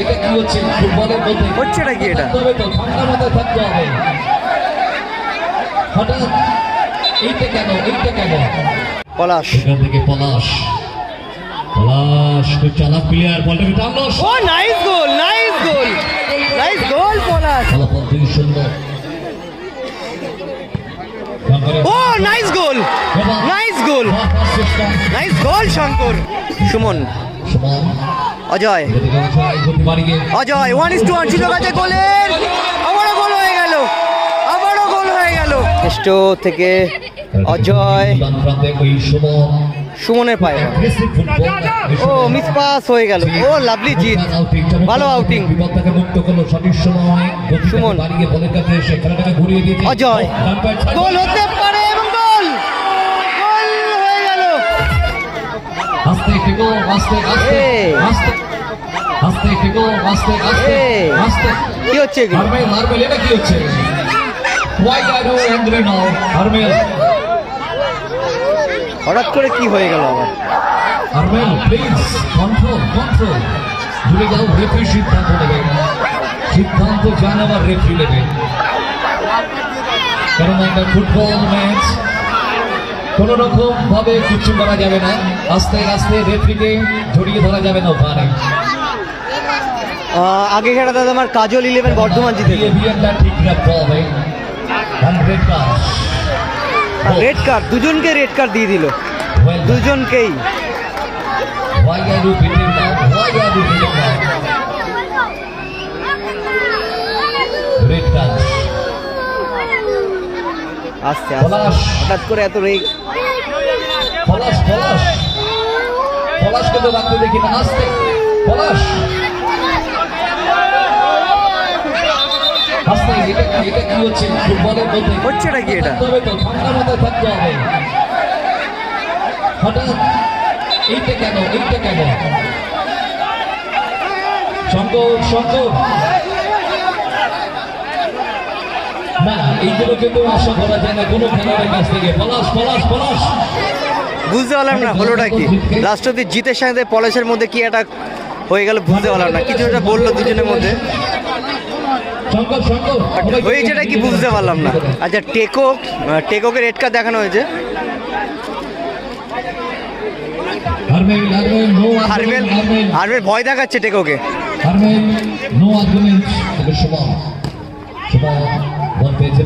এটা কি হচ্ছে? ফুটবলের মধ্যে। হচ্ছেটা কি এটা? থাকতে তো ঠান্ডা মাথায় থাকতে হবে। হঠাৎ এইটা কেন? এইটা কেন? পলাশ। এখান থেকে পলাশ। পলাশ খুব চালাক প্লেয়ার বলটাকে টানলো? ও nice goal nice goal nice goal Palash. ফলাফল দুই শূন্য। ও nice goal nice goal nice goal Shankar. সমান Ajay. Ajay. One is to one ছিল কাছে গোলের। আবারও গোল হয়ে গেল। আবারও গোল হয়ে গেল। স্টো থেকে অজয়। সুমনের পায়ে। ও মিস পাস হয়ে গেল। ও লাভলি জিত। ভালো আউটিং সুমন। অজয়। গোল হতে পারে। আস্তে গো আস্তে আস্তে আস্তে আস্তে একটু গো আস্তে আস্তে আস্তে কি হচ্ছে হারমেল হারমেল এটা কি হচ্ছে? ওয়াই আর ও এন্দ্রে নাও হারমেল হঠাৎ করে কি হয়ে গেল আবার হারমেল প্লিজ কন্ট্রোল কন্ট্রোল ভুলে যাও রেফারি সিদ্ধান্ত নেবে। সিদ্ধান্ত জান আবার রেফারি নেবে। কারণ একটা ফুটবল ম্যাচ কোন রকম ভাবে কিছু করা যাবে না। আস্তে আস্তে রেফারিকে জড়িয়ে ধরা যাবে না ওখানে আগে খেলা দাদা আমার কাজল ইলেভেন বর্ধমান বিহেভিয়ারটা ঠিক রাখতে হবে। রেড কার্ড দুজনকে রেড কার্ড দিয়ে দিল। দুজনকেই। Why are you beating now? Why are you beating now? Great touch. আস্তে। আস্তে। হঠাৎ করে এত রেগ পলাশ পলাশ। পলাশকে তো রাখতে দেখি না আসতে পলাশ। আস্তে এটা এটা কি হচ্ছে? ফুটবলের মধ্যে। এটা? হবে তো ঠান্ডা মাথায় থাকতে হবে। হঠাৎ এইটা কেন এইটা কেন? শঙ্কর শঙ্কর। না এইগুলো কিন্তু আশা করা যায় না কোনো খেলোয়াড়ের কাছ থেকে। পলাশ পলাশ পলাশ। বুঝতে পারলাম না হলোটা কি? লাস্ট অব্দি জিতের সাথে পলাশের মধ্যে কি একটা হয়ে গেল বুঝতে পারলাম না। কিছু একটা বলল দুজনের মধ্যে। হয়েছেটা কি বুঝতে পারলাম না। আচ্ছা টেকো টেকোকে রেড কার্ড দেখানো হয়েছে। হারমেল হারমেল ভয় দেখাচ্ছে টেকোকে।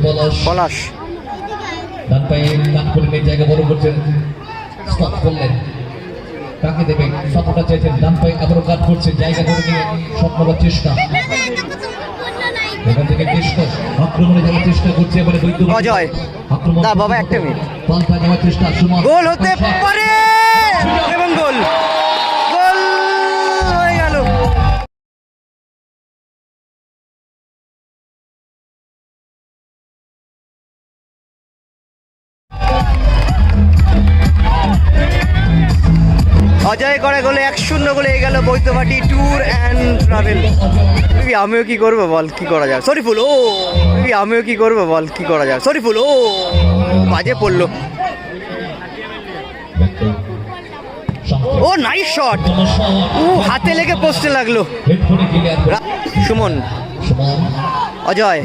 পলাশ। পলাশ। ডান পায়ে কাট করে জায়গা বড় করছেন। স্টপ করলেন। তাকে দেবেন। স্বপ্নটা চাইছেন। ডান পায়ে আবারও কাট করছে। জায়গা করে নিয়ে স্বপ্নবার চেষ্টা। এখান থেকে চেষ্টা। আক্রমণে যাওয়ার চেষ্টা করছে এবারে বৈদ্য অজয়। আক্রমণ বাবা, একটা মিনিট। পাল্টা যাওয়ার চেষ্টা। সুমন। গোল হতে পারে! অজয় করে গোলে এক শূন্য গোলে গেল বৈদ্যবাটি ট্যুর অ্যান্ড ট্রাভেল আমিও কি করব বল? কি করা যায়? সরি ফুল। ও আমিও কি করব বল? কি করা যায়? সরি ফুল। ও বাজে পড়ল। ও নাইস শট ও, হাতে লেগে পোস্টে লাগল। Suman. Ajay.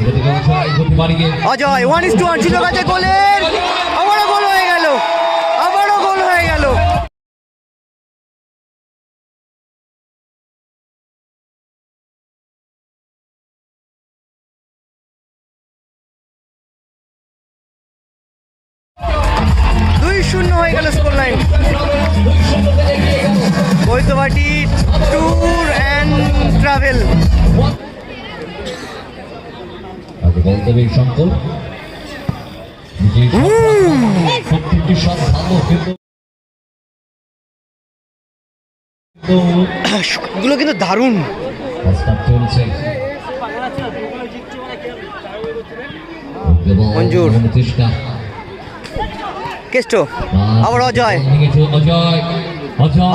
Ajay one is to one ছিল কাছে গোলের। Line Baidyabati tour and travel বলদেবী Shankar প্রত্যেকটি সব ভালো কিন্তু কিন্তু গুলো কিন্তু দারুণ মঞ্জুর। কেষ্ট আবার Ajay.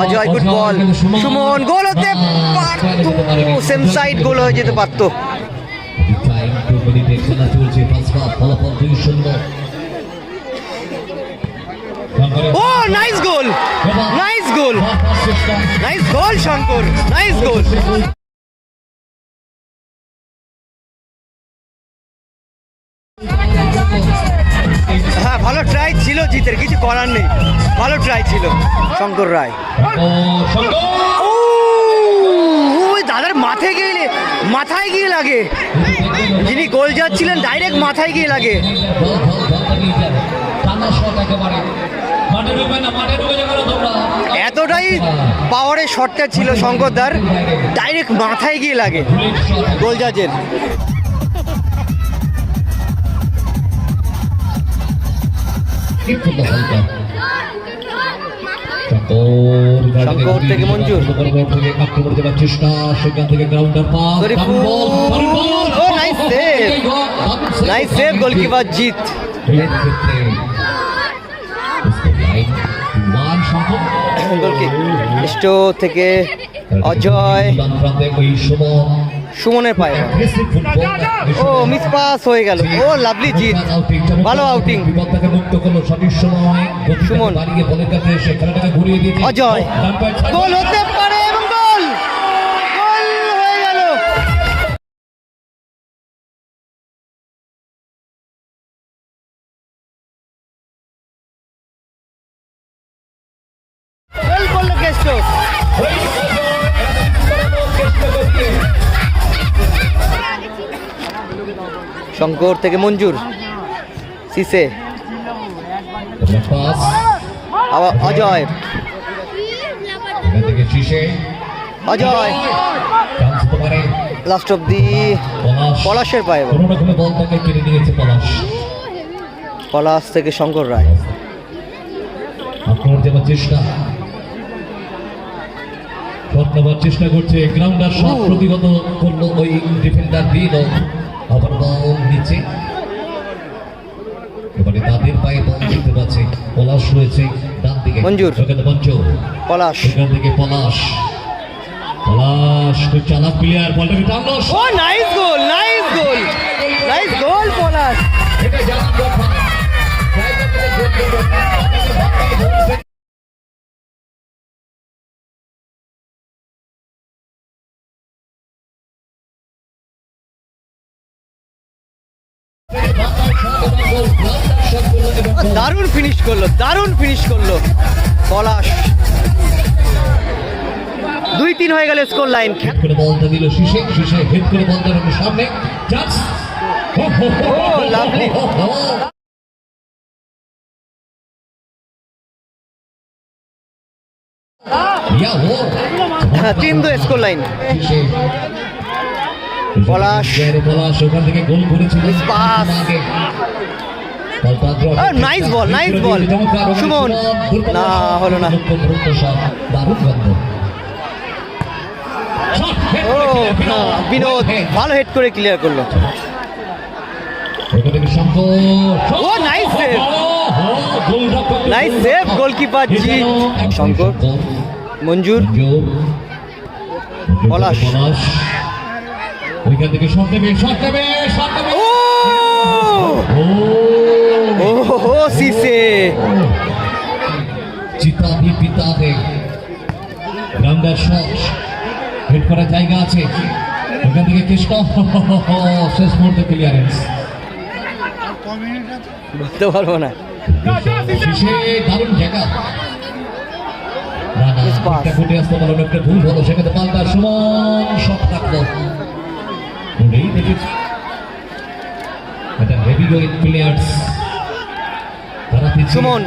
Ajay good ball Suman goal হতে পারতো সেম সাইড গোল হয়ে যেতে পারতো। ও nice goal nice goal nice goal Shankar! Nice goal try ছিল জিতের কিছু করার নেই। ভালো ট্রাই ছিল শঙ্কর রায়। দাদার মাথায় গিয়ে মাথায় গিয়ে লাগে। যিনি গোল যাচ্ছিলেন ডাইরেক্ট মাথায় গিয়ে লাগে। এতটাই পাওয়ারের শটটা ছিল শঙ্করদার ডাইরেক্ট মাথায় গিয়ে লাগে। বুলেট শট গোল জাজের শঙ্কর শঙ্কর থেকে মঞ্জুর। শঙ্কর থেকে আক্রমণ দেওয়ার চেষ্টা সেখান থেকে গ্রাউন্ডার পাস ও, nice save. Nice save goalkeeper Jeet থেকে অজয় সুমনের পায়ে ও মিস পাস হয়ে গেল। ও লাভলি জিত। ভালো আউটিং সুমন। অজয়। গোল হতে পারে শঙ্কর থেকে মঞ্জুর। সিসে। অজয়। অজয়। লাস্ট দি পলাশের পায়ে পলাশ। থেকে শঙ্কর রায়। চেষ্টা। চেষ্টা করছে। গ্রাউন্ডার ও। প্রতিগত করল ওই ডিফেন্ডার দিল। আবার বল নিচে। এবারে তাদের পায়ে বল দেখতে পাচ্ছে পলাশ রয়েছে ডান দিকে মঞ্জুর। এখানে মঞ্জুর। পলাশ। এখান থেকে পলাশ। পলাশ খুব চালাক প্লেয়ার বলটাকে টানলো ও nice goal nice goal nice goal Palash. এটা জানার দারুণ ফিনিশ করল দারুণ ফিনিশ করল। পলাশ। দুই তিন হয়ে গেল স্কোর লাইন করে বলটা দিল শীষে শীষে হেড করে বলটা রাখল সামনে। চান্স Oh, ও হ্যাঁ, তিন দু স্কোর লাইন পলাশ। ওখান থেকে গোল করেছিল পাস। nice ball. চমৎকার ওখানে সুমন। না, হলো না। ও বিনোদ ভালো হেড করে ক্লিয়ার করল ও, এ যেন জিৎ। এক- শঙ্কর। মঞ্জুর মঞ্জুর। পলাশ। ওইখান থেকে শট নেবে শট নেবে শট নেবে। ও! ও! ও হো সিসে। চিতা ভি পিতা হে গঙ্গার শট। হেড করার জায়গা আছে। ওখান থেকে কৃষ্ণ শেষ মুহূর্তে ক্লিয়ারেন্স বুঝতে পারব না। শেষে দারুণ জায়গা। ফুটে আসতে পারল একটা ভুল হলো সেখানে পাল্টা সমান শট থাকল দেখেছি প্লেয়ার্স তারা সুমন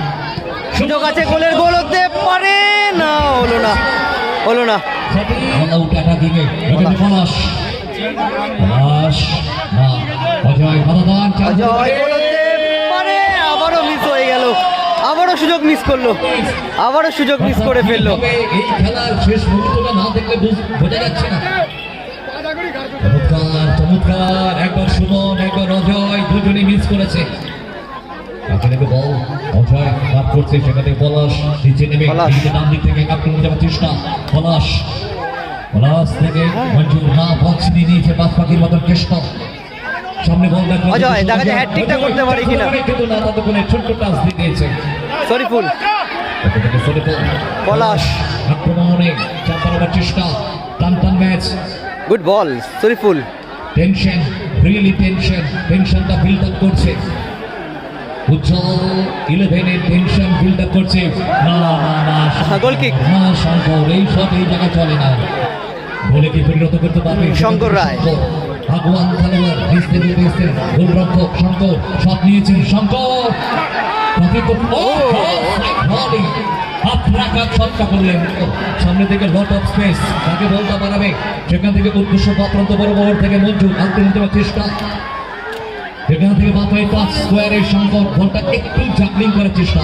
সুযোগ আছে গোলের গোল হতে পারে? না হলো না হলো না। All out attacking এ। এখানে পলাশ পলাশ না অজয় ভালোদান অজয় গোল হতে পারে আবারও মিস হয়ে গেল। আবারও সুযোগ মিস করল। আবারও সুযোগ মিস করে ফেলল। এই খেলার শেষ মুহূর্তটা না দেখলে বোঝা যাচ্ছে না। চমৎকার একবার সুমন একবার অজয় দুজনেই মিস করেছে। বল অজয় লাভ করছে সেখানে পলাশ নিচে নেমে ডান দিক থেকে আক্রমণ যাওয়ার চেষ্টা পলাশ। পলাশ থেকে মঞ্জুর না বল ছিনিয়ে নিয়েছে বাদ পাখির মতন চেষ্টা সামনে বল অজয়, দেখা যায় করতে পারে কিনা। কিন্তু না ততক্ষণে ছোট্ট টাচ দিয়ে দিয়েছে। শরীফুল। পলাশ। আক্রমণে চাপ বাড়াবার চেষ্টা টান টান match good ball Shariful. Tension really tension টেনশনটা বিল্ড আপ করছে। উজ্জ্বল ইলেভেনের টেনশন বিল্ড আপ করছে। না না না শঙ্কর। এই শট এই চলে না। গোলে কি পরিণত করতে পারবে? শঙ্কর রায়। ভগবান খেলোয়াড় গোলরক্ষক শঙ্কর শট নিয়েছেন শঙ্কর। সামনে থেকে সেখান থেকে উদ্দেশ্য থেকে মঞ্জুর চেষ্টা এখান থেকে মাত্র এই পাঁচ স্কোয়ারে শঙ্কর বলটা একটু করার চেষ্টা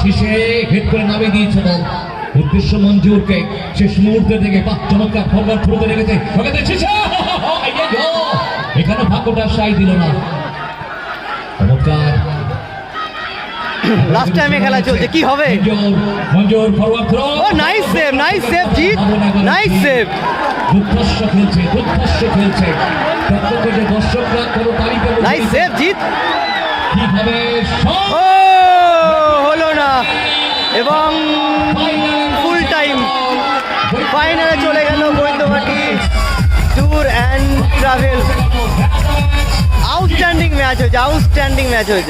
শেষে করে নামিয়ে দিয়েছে উদ্দেশ্য মঞ্জুরকে শেষ মুহূর্তে থেকে বাহ চমৎকার ফরওয়ার্ড থ্রুতে রেখেছে এখানে ভাগ্যটা সাই দিল না। চমৎকার। লাস্ট টাইমে খেলা চলছে কি হবে? মঞ্জুর ফরওয়ার্ড থ্রো ও nice save nice save Jeet. Nice save দুর্ধর্ষ খেলছে দুর্ধর্ষ খেলছে। প্রত্যেকে যে দর্শকরা কোনো তালিকা নাইস সেভ কীভাবে শট! ও হলো না। এবং ফুল টাইম ফাইনালে চলে গেল গোয়েন্দবাটি tour and travel outstanding match হয়েছে আউটস্ট্যান্ডিং ম্যাচ হয়েছে।